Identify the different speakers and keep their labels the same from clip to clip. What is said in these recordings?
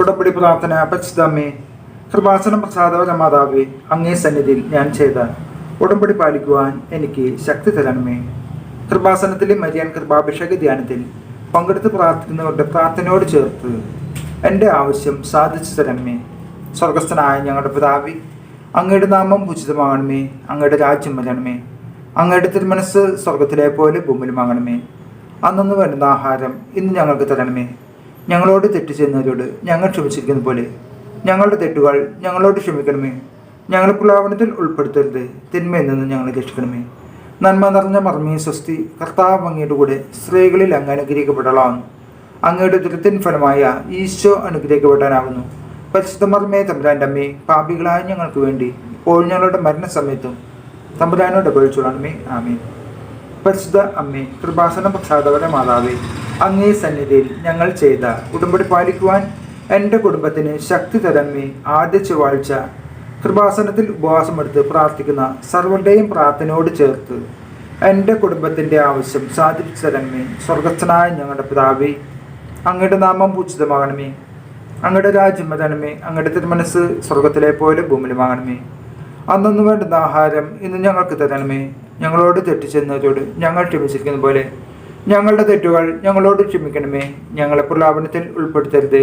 Speaker 1: ഉടമ്പടി പ്രാർത്ഥന പരിശുദ്ധമ്മേ കൃപാസനം പ്രസാദവര മാതാവേ അങ്ങേ സന്നിധിയിൽ ഞാൻ ചെയ്ത ഉടമ്പടി പാലിക്കുവാൻ എനിക്ക് ശക്തി തരണമേ. കൃപാസനത്തിലെ മരിയാൻ കൃപാഭിഷേക ധ്യാനത്തിൽ പങ്കെടുത്ത് പ്രാർത്ഥിക്കുന്നവരുടെ പ്രാർത്ഥനയോട് ചേർത്ത് എന്റെ ആവശ്യം സാധിച്ചു തരണമേ. സ്വർഗസ്ഥനായ ഞങ്ങളുടെ പിതാവി അങ്ങയുടെ നാമം ഉചിതമാകണമേ അങ്ങയുടെ രാജ്യം വരണമേ അങ്ങയുടെ തിരുമനസ് സ്വർഗത്തിലെ പോലെ ഭൂമിയിലുമാകണമേ അന്നു വരുന്ന ആഹാരം ഇന്ന് ഞങ്ങൾക്ക് തരണമേ. ഞങ്ങളോട് തെറ്റ് ചെയ്യുന്നവരോട് ഞങ്ങൾ ക്ഷമിച്ചിരിക്കുന്ന പോലെ. ഞങ്ങളുടെ തെറ്റുകൾ ഞങ്ങളോട് ക്ഷമിക്കണമേ. ഞങ്ങളെ പ്രലോഭനത്തിൽ ഉൾപ്പെടുത്തരുത്. തിന്മയിൽ നിന്ന് ഞങ്ങളെ രക്ഷിക്കണമേ. നന്മ നിറഞ്ഞ മർമ്മീ സ്വസ്തി കർത്താവ് അങ്ങയുടെ കൂടെ സ്ത്രീകളിൽ അങ്ങ് അനുഗ്രഹിക്കപ്പെടലാവുന്നു അങ്ങയുടെ ദുരത്തിൻ ഫലമായ ഈശോ അനുഗ്രഹിക്കപ്പെടാനാകുന്നു. പരിശുദ്ധ മർമ്മേ തമ്പുരാന്റെ അമ്മേ പാപികളായ ഞങ്ങൾക്ക് വേണ്ടി ഇപ്പോൾ ഞങ്ങളുടെ മരണസമയത്തും തമ്പുരാനോട് അപേക്ഷിച്ചോളണമേ ആമേ പരിശുദ്ധ അമ്മേ കൃപാസന പ്രസാദവരെ മാതാവേ അങ്ങേ സന്നിധിയിൽ ഞങ്ങൾ ചെയ്ത ഉടമ്പടി പാലിക്കുവാൻ എന്റെ കുടുംബത്തിന് ശക്തി തരമ്മേ ആദ്യ ചൊവ്വാഴ്ച കൃപാസനത്തിൽ ഉപവാസമെടുത്ത് പ്രാർത്ഥിക്കുന്ന സർവരുടെയും പ്രാർത്ഥനയോട് ചേർത്ത് എന്റെ കുടുംബത്തിന്റെ ആവശ്യം സാധിച്ചു തരമ്മേ സ്വർഗസ്ഥനായ ഞങ്ങളുടെ പിതാവേ അങ്ങയുടെ നാമം പൂജിതമാകണമേ. അങ്ങയുടെ രാജ്യം വരണമേ. അങ്ങയുടെ തിരുമനസ് സ്വർഗത്തിലെ പോലെ ഭൂമിയിലുമാകണമേ. അന്നു വേണ്ടുന്ന ആഹാരം ഇന്ന് ഞങ്ങൾക്ക് തരണമേ. ഞങ്ങളോട് തെറ്റിച്ചെന്നവരോട് ഞങ്ങൾ ക്ഷമിച്ചിരിക്കുന്ന പോലെ ഞങ്ങളുടെ തെറ്റുകൾ ഞങ്ങളോട് ക്ഷമിക്കണമേ. ഞങ്ങളെ പ്രലാപനത്തിൽ ഉൾപ്പെടുത്തരുത്.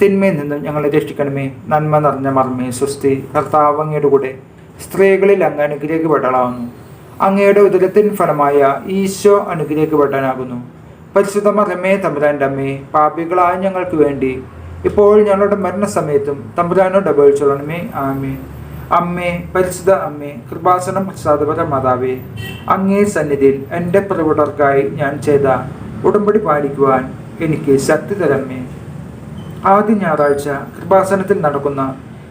Speaker 1: തിന്മയിൽ നിന്നും ഞങ്ങളെ രക്ഷിക്കണമേ. നന്മ നിറഞ്ഞ മർമ്മേ സ്വസ്തി. കർത്താവ് അങ്ങയുടെ കൂടെ സ്ത്രീകളിൽ അങ്ങ് അനുഗ്രഹിക്കപ്പെടലാവുന്നു അങ്ങയുടെ ഉദരത്തിൻ ഫലമായ ഈശോ അനുഗ്രഹിക്കപ്പെടാനാകുന്നു പരിശുദ്ധ മറമേ തമ്പുരാന്റെ അമ്മേ പാപികളായ ഞങ്ങൾക്ക് വേണ്ടി ഇപ്പോൾ ഞങ്ങളുടെ മരണസമയത്തും തമ്പുരാനോട് അപേക്ഷിച്ചോളണമേ. ആമേ അമ്മേ പരിശുദ്ധ അമ്മേ കൃപാസനം പ്രസാദപര മാതാവേ അങ്ങേ സന്നിധിയിൽ എന്റെ പ്രവിടർക്കായി ഞാൻ ചെയ്ത ഉടമ്പടി പാലിക്കുവാൻ എനിക്ക് ശക്തി തരമ്മേ ആദ്യ ഞായറാഴ്ച കൃപാസനത്തിൽ നടക്കുന്ന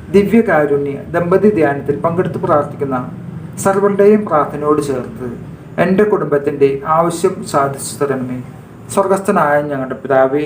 Speaker 1: ദിവ്യകാരുണ്യ ദമ്പതി ധ്യാനത്തിൽ പങ്കെടുത്ത് പ്രാർത്ഥിക്കുന്ന സർവരുടെയും പ്രാർത്ഥനയോട് ചേർത്ത് എന്റെ കുടുംബത്തിന്റെ ആവശ്യം സാധിച്ചു തരണമേ. സ്വർഗസ്ഥനായ ഞങ്ങളുടെ പിതാവേ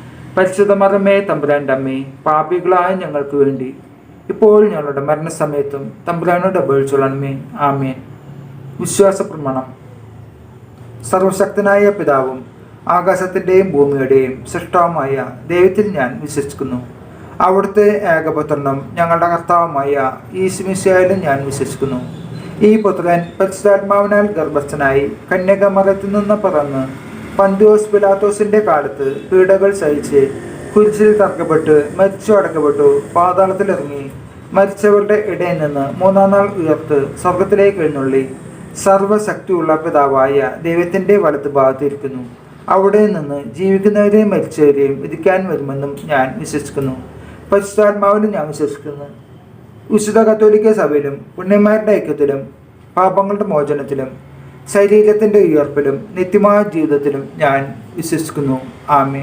Speaker 1: പരിശുദ്ധ മറമേ തമ്പുരാന്റെ അമ്മേ പാപികളായ ഞങ്ങൾക്ക് വേണ്ടി. ഇപ്പോൾ ഞങ്ങളുടെ മരണസമയത്തും തമ്പുരാനോട് അപേക്ഷിച്ചോളണമേ. ആമേൻ. വിശ്വാസ പ്രമാണം സർവശക്തനായ പിതാവും ആകാശത്തിന്റെയും ഭൂമിയുടെയും സൃഷ്ടാവുമായ ദൈവത്തിൽ ഞാൻ വിശ്വസിക്കുന്നു. അവിടുത്തെ ഏകപുത്രനും ഞങ്ങളുടെ കർത്താവുമായ ഈശ്മിശയിലും ഞാൻ വിശ്വസിക്കുന്നു. ഈ പുത്രൻ പരിശുദ്ധാത്മാവിനാൽ ഗർഭസ്ഥനായി കന്യകമരത്തിൽ നിന്ന് പറന്ന് പന്തിയോസ് പിലാത്തോസിന്റെ കാലത്ത് പീഡകൾ സഹിച്ച് കുരിശിൽ തറക്കപ്പെട്ട് മരിച്ചു അടക്കപ്പെട്ടു പാതാളത്തിലിറങ്ങി. മരിച്ചവരുടെ ഇടയിൽ നിന്ന് മൂന്നാം നാൾ ഉയർത്ത് സ്വർഗത്തിലേക്ക് എഴുന്നള്ളി. സർവശക്തിയുള്ള പിതാവായ ദൈവത്തിന്റെ വലത്ത് ഭാഗത്തിരിക്കുന്നു. അവിടെ നിന്ന് ജീവിക്കുന്നവരെയും മരിച്ചവരെയും വിധിക്കാൻ വരുമെന്നും ഞാൻ വിശ്വസിക്കുന്നു. പരിശുദ്ധാത്മാവിലും ഞാൻ വിശ്വസിക്കുന്നു. വിശുദ്ധ കത്തോലിക്ക സഭയിലും പുണ്യന്മാരുടെ ഐക്യത്തിലും പാപങ്ങളുടെ മോചനത്തിലും ശരീരത്തിന്റെ ഉയർപ്പിലും നിത്യമായ ജീവിതത്തിലും ഞാൻ വിശ്വസിക്കുന്നു. ആമേ